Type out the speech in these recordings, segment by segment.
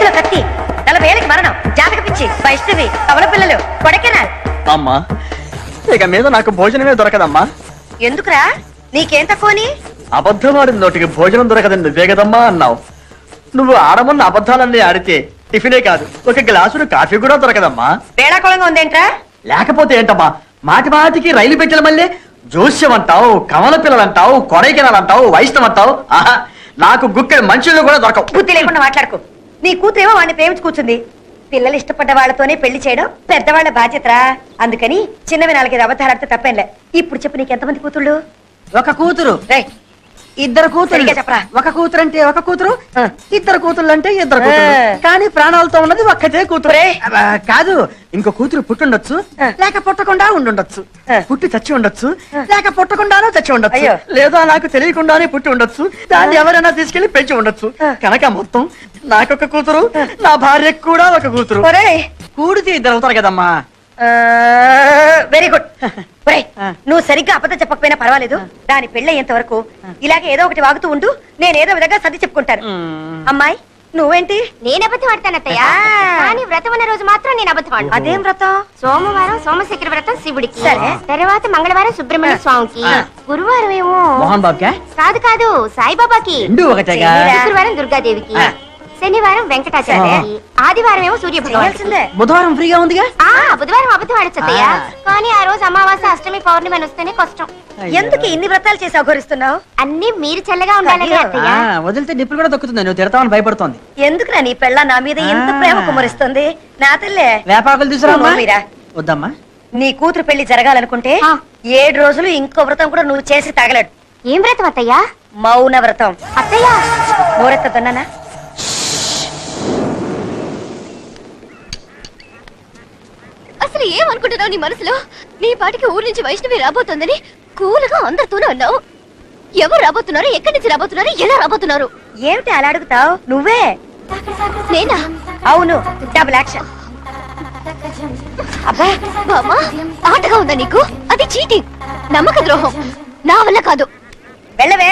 చేతిలో కత్తి నలభై ఏళ్ళకి మరణం జాతక పిచ్చి వైష్ణవి కవల పిల్లలు కొడకెనాల్. అమ్మా ఇక మీద నాకు భోజనమే దొరకదమ్మా. ఎందుకురా? నీకేం తక్కువని? అబద్ధమాడిన నోటికి భోజనం దొరకదని నువ్వే కదమ్మా అన్నావు. నువ్వు ఆడమన్న అబద్ధాలన్నీ ఆడితే టిఫినే కాదు. ఒక గ్లాసుడు కాఫీ కూడా దొరకదమ్మా. వేళాకోళంగా ఉందేంట్రా? లేకపోతే ఏంటమ్మా? మాటి మాటికి రైలు పెట్టెల మళ్ళీ జోస్యం అంటావు కమల పిల్లలు అంటావు కొడైకెనాల్ అంటావు వైష్ణవ్ అంటావు. ఆహా నాకు గుక్కడి మనుషులు కూడా దొరకవు. బుద్ధి లేకుండా మాట్లాడుకో. నీ కూతురేమో వాడిని ప్రేమించి కూర్చుంది పిల్లలు ఇష్టపడ్డ వాళ్ళతోనే పెళ్ళి చేయడం పెద్దవాళ్ళ బాధ్యతరా? అందుకని చిన్నవి నాలుగైదు అబద్ధాలు ఆడితే తప్పేంలే. ఇప్పుడు చెప్పు నీకు ఎంతమంది కూతుళ్ళు? ఒక కూతురు. రేయ్ ఇద్దరు కూతురు చెప్పరా. ఒక కూతురు అంటే ఒక కూతురు. ఇద్దరు కూతురు అంటే ఇద్దరు కూతురు. కానీ ప్రాణాలతో ఉన్నది ఒక్కతే కూతురు కాదు ఇంకో కూతురు పుట్టుండొచ్చు. లేక పుట్టకుండా ఉండుండొచ్చు. పుట్టి చచ్చి ఉండొచ్చు లేక పుట్టకుండానో చచ్చి ఉండొచ్చు. లేదా నాకు తెలియకుండానే పుట్టి ఉండొచ్చు దాన్ని ఎవరైనా తీసుకెళ్ళి పెంచి ఉండొచ్చు. కనుక మొత్తం నాకొక కూతురు నా భార్యకు కూడా ఒక కూతురు కూడితే ఇద్దరు అవుతారు కదమ్మా వెరీ గుడ్. నువ్వు సరిగ్గా అబద్ధం చెప్పకపోయినా పర్వాలేదు. దాని పెళ్ళయ్యేంత వరకు ఇలాగే ఏదో ఒకటి వాగుతూ ఉండు నేను ఏదో విధంగా సర్ది చెప్పుకుంటాను. మ్మ్. అమ్మాయి నువ్వేంటి? నేను అబద్ధం ఆడతాను అత్తయ్య ఆ. కానీ వ్రతం ఉన్న రోజు మాత్రం నేను అబద్ధం ఆడను. అదేం వ్రతం? సోమవారం సోమశేఖర వ్రతం శివుడికి. సరే. తర్వాత మంగళవారం సుబ్రహ్మణ్య స్వామికి. గురువారం ఏమో మోహన్ బాబుకే? కాదు కాదు సాయిబాబాకి. శుక్రవారం దుర్గాదేవికి. శనివారం వెంకటాచార్యకి ఆదివారం ఏమో సూర్య బుధవారం ఫ్రీగా ఉందిగా ఆ బుధవారం అబద్ధం ఆడచ్చు అత్తయ్య ఆ. కానీ ఆ రోజు అమావాస్య అష్టమి పౌర్ణమి అని వస్తేనే కష్టం. ఎందుకు ఇన్ని వ్రతాలు చేసి అఘోరిస్తున్నావు? అన్ని మీరు చల్లగా ఆ, వదిలితే నిప్పులు కూడా దొక్కుతుంది నువ్వు తిడతామని భయపడుతోంది. ఎందుకురా నీ పెళ్ళ నా మీద ఎంత. ప్రేమ కుమరిస్తుంది నా తల్లే. వేపాకులు తీసుకురామ్మా. వద్దమ్మా. నీ కూతురు పెళ్ళి జరగాలనుకుంటే. ఏడు రోజులు ఇంకో వ్రతం కూడా నువ్వు చేసి తగలడు. ఏం వ్రతం అత్తయ్య? మౌన వ్రతం. అత్తయ్య. నోరెత్తదన్నానా అసలు ఏమనుకుంటున్నావు నీ మనసులో? నీ పాటికి ఊరి నుంచి వైష్ణవి రాబోతోందని కూలుగా అందరితోనూ అన్నావు. ఎవరు రాబోతున్నారు? ఎక్కడి నుంచి రాబోతున్నారు? ఎలా రాబోతున్నారు? ఏమిటి అలా అడుగుతావు? నువ్వే? నేనా? అవును డబుల్ యాక్షన్ అబ్బా! బామ్మా ఆటగా ఉందా నీకు? అది చీటింగ్ నమ్మక ద్రోహం. నా వల్ల కాదు. వెళ్ళవే.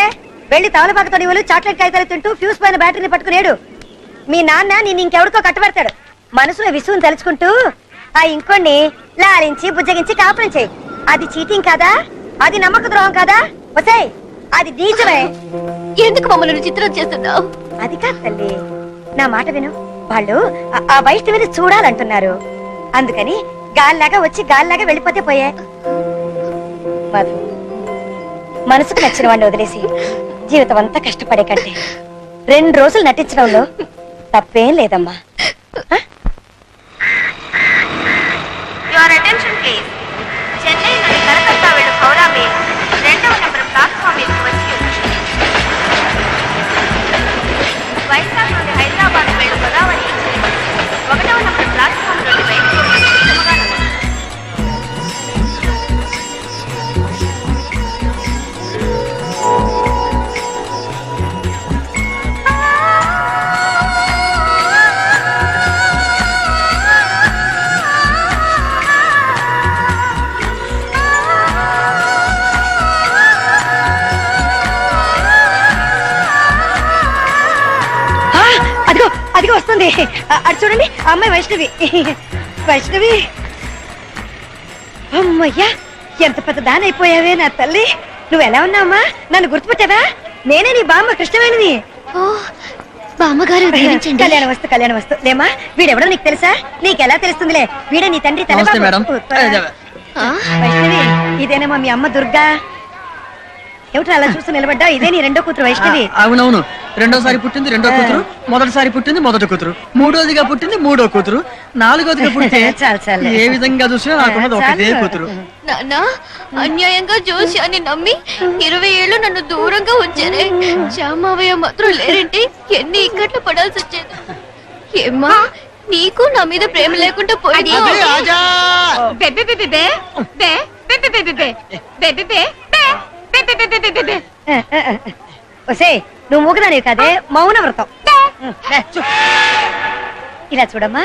వెళ్ళి తవలపాకతో నీవులు చాక్లెట్ కాగితాలు తింటూ ఫ్యూస్ పైన బ్యాటరీని పట్టుకునేడు. మీ నాన్న నేను ఇంకెవడికో కట్టబెడతాడు. మనసులో విసుగుని తలుచుకుంటూ ఆ ఇంకోని లాలించి బుజ్జగించి కాపురం చేయి. అది చీటింగ్ కాదా? అది నమ్మక ద్రోహం కాదా? వసాయ్ అది నీచమే. ఎందుకు మమ్మల్ని చిత్రం చేస్తున్నావు? అది కాదు తల్లి నా మాట విను. వాళ్ళు ఆ- ఆ వైష్ణవిని చూడాలంటున్నారు. అందుకని గాల్లాగా వచ్చి గాల్లాగా వెళ్ళిపోతే పోయే. మధు మనసుకు నచ్చిన వాడిని వదిలేసి జీవితం అంతా కష్టపడే కంటే రెండు రోజులు నటించడంలో తప్పేం లేదమ్మా. అదిగో అదిగో వస్తుంది అటు చూడండి అమ్మాయి వైష్ణవి. వైష్ణవి. అమ్మయ్యా ఎంత పెద్ద దాని అయిపోయావే నా తల్లి. నువ్వు ఎలా ఉన్నావమ్మా? నన్ను గుర్తుపట్టావా? నేనే నీ బామ్మ కృష్ణవేణిని. ఓ బామ్మగారు కళ్యాణ వస్తు కళ్యాణ వస్తు. లేమా వీడెవడో నీకు తెలుసా? నీకెలా తెలుస్తుందిలే? వీడే నీ తండ్రి? వైష్ణవి ఇదేనేమో మీ అమ్మ దుర్గా? ఏమిటో అలా చూస్తూ నిలబడ్డా ఇదే నీ రెండో కూతురు వైష్ణవి. అవునవును. రెండోసారి పుట్టింది రెండో కూతురు మొదటిసారి పుట్టింది మొదటి కూతురు మూడోదిగా పుట్టింది మూడో కూతురు నాలుగోదిగా చాలు. ఏ విధంగా చూసినా నాకున్నది ఒకటే. కూతురు నాన్న అన్యాయంగా జోస్యాన్ని నమ్మి ఇరవై ఏళ్ళు నన్ను దూరంగా ఉంచారే చామావయ్య మాత్రం లేరంటే ఎన్ని ఇక్కట్లు పడాల్సి వచ్చేది ఏమ్మా నీకు నా మీద ప్రేమ లేకుండా పోయింది అదే ఆజా! బే బే బే బే బే. బే ఒసే నువ్వు మూగదానివి కాదే మౌన వ్రతం ఇలా చూడమ్మా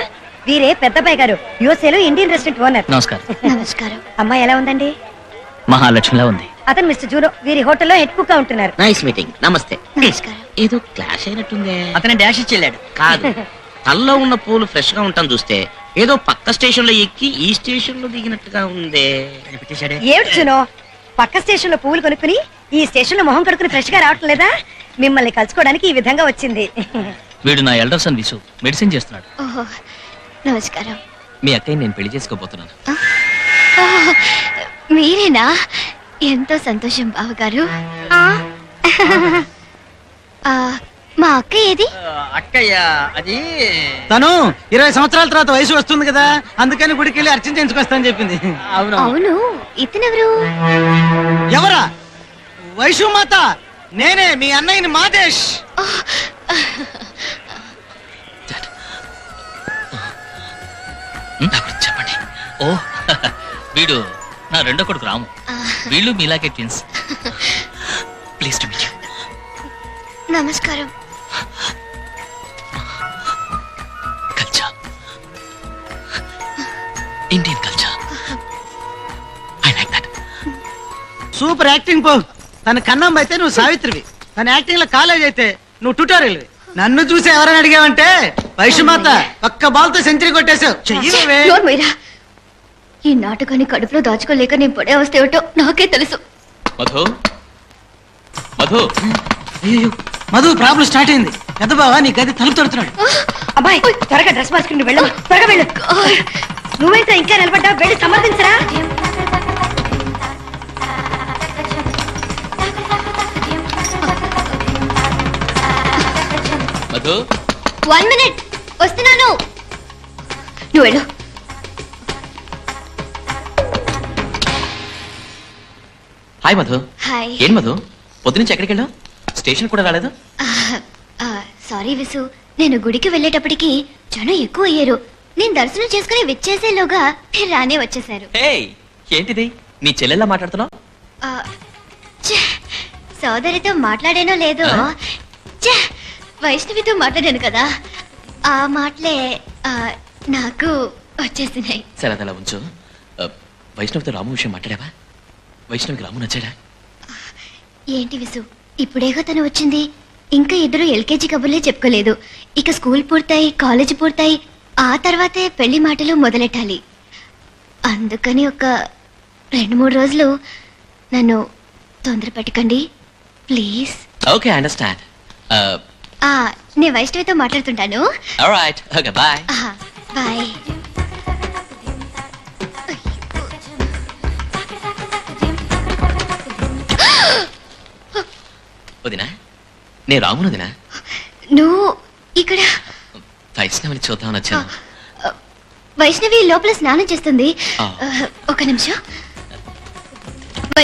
వీరే పెద్దబ్బాయి గారు యుఎస్ఏలో ఇండియన్ రెస్టారెంట్ ఓనర్. నమస్కారం. నమస్కారం. అమ్మాయి ఎలా ఉందండి? మహాలక్ష్మిలా ఉంది. అతను మిస్టర్ జూరో వీరి హోటల్లో హెడ్ కుక్గా ఉంటున్నారు. నైస్ మీటింగ్ నమస్తే. నమస్కారం. ఏదో క్లాష్ అయినట్టుందే. అతనే డాష్ ఇచ్చి వెళ్ళాడు కాదు తల్లో ఉన్న పూలు ఫ్రెష్గా ఉంటాను చూస్తే ఏదో పక్క స్టేషన్లో ఎక్కి ఈ స్టేషన్లో దిగినట్టుగా ఉందే. పెట్టేశాడే ఏమిటి చునో పక్క స్టేషన్లో పువ్వులు కొనుక్కుని ఈ స్టేషన్లో మొహం కడుక్కుని ఫ్రెష్గా రావటం లేదా? మిమ్మల్ని కలుసుకోవడానికి ఈ విధంగా వచ్చింది. వీడు నా ఎల్డర్ సన్ విసు మెడిసిన్ చేస్తున్నాడు. ఓహో నమస్కారం. మీ అక్కయ్య నేను పెళ్ళి చేసుకోబోతున్నాను. ఓహ్, మీరేనా? ఎంతో సంతోషం బావగారు. ఆ, మా అక్క ఏది? అక్కయ్య అది తను ఇరవై సంవత్సరాల తర్వాత వయసు వస్తుంది కదా అందుకని గుడికి వెళ్ళి అర్చన చేయించుకొస్తానని చెప్పింది. అవును అవును. ఇతనెవరు? ఎవరా? వైషు మాత? నేనే మీ అన్నయ్యని మాదేశ్ చెప్పండి. ఓ వీడు నా రెండో కొడుకు రాము. వీళ్ళు మీలాగే ట్విన్స్. ప్లీజ్ టు మీట్ నమస్కారం. సూపర్ యాక్టింగ్ పో. తన కన్నం అయితే నువ్వు సావిత్రివి. తన యాక్టింగ్లో కాలేజ్ అయితే నువ్వు ట్యూటోరియల్ నన్ను చూసి ఎవరైనా అడిగావంటే వైషుమాత ఒక్క బాల్తో సెంచరీ కొట్టేశావు. ఈ నాటకాన్ని కడుపులో దాచుకోలేక నేను పడే అవస్థ ఏమిటో నాకే తెలుసు. మధు. మధు. ప్రాబ్లం స్టార్ట్ అయింది. పెద్ద బావా నీ గది తలుపు తడుతున్నాడు. అబ్బాయి త్వరగా డ్రెస్ మార్చుకుని వెళ్ళమ్మా త్వరగా వెళ్ళు. నువ్వైతే ఇంకా నిలబడ్డా వెళ్ళి సమర్థించరా? మధు వన్ మినిట్ వస్తున్నాను. నువ్వు వెళ్ళు. హాయ్ మధు. హాయ్ ఏం మధు? పొద్దునుంచి ఎక్కడికి వెళ్ళావు? స్టేషన్ కూడా రాలేదు? సారీ విసు నేను గుడికి వెళ్ళేటప్పటికి జనం ఎక్కువ అయ్యారు. నేను దర్శనం చేసుకుని విచ్చేసేలోగా మీరు రానే వచ్చేసారు ఏంటిది? నీ చెల్లెల్లా మాట్లాడుతున్నావు? సోదరితో మాట్లాడానో లేదో. వైష్ణవితో మాట్లాడాను కదా ఆ మాటలే ఆ, నాకు వచ్చేసినాయి. సరే అది అలా ఉంచు. ఆ, వైష్ణవితో రాము విషయం మాట్లాడావా? వైష్ణవికి రాము నచ్చాడా? ఏంటి విసు ఇప్పుడేగా తను వచ్చింది? ఇంకా ఇద్దరు ఎల్కేజీ కబుర్లే చెప్పుకోలేదు. ఇక స్కూల్ పూర్తయి కాలేజీ పూర్తయి ఆ తర్వాతే పెళ్ళి మాటలు మొదలెట్టాలి. అందుకని ఒక రెండు మూడు రోజులు నన్ను తొందర పెట్టకండి ప్లీజ్. Okay understand. నేను వైష్ణవితో మాట్లాడుతుంటాను. రైట్ ఓకే బాయ్ ఆహా, బాయ్ వదినా నేను రామును వదినా? నువ్వు ఇక్కడ? వైష్ణవిని చూద్దామని వచ్చాను. వైష్ణవి లోపల స్నానం చేస్తుంది. ఒక నిమిషం.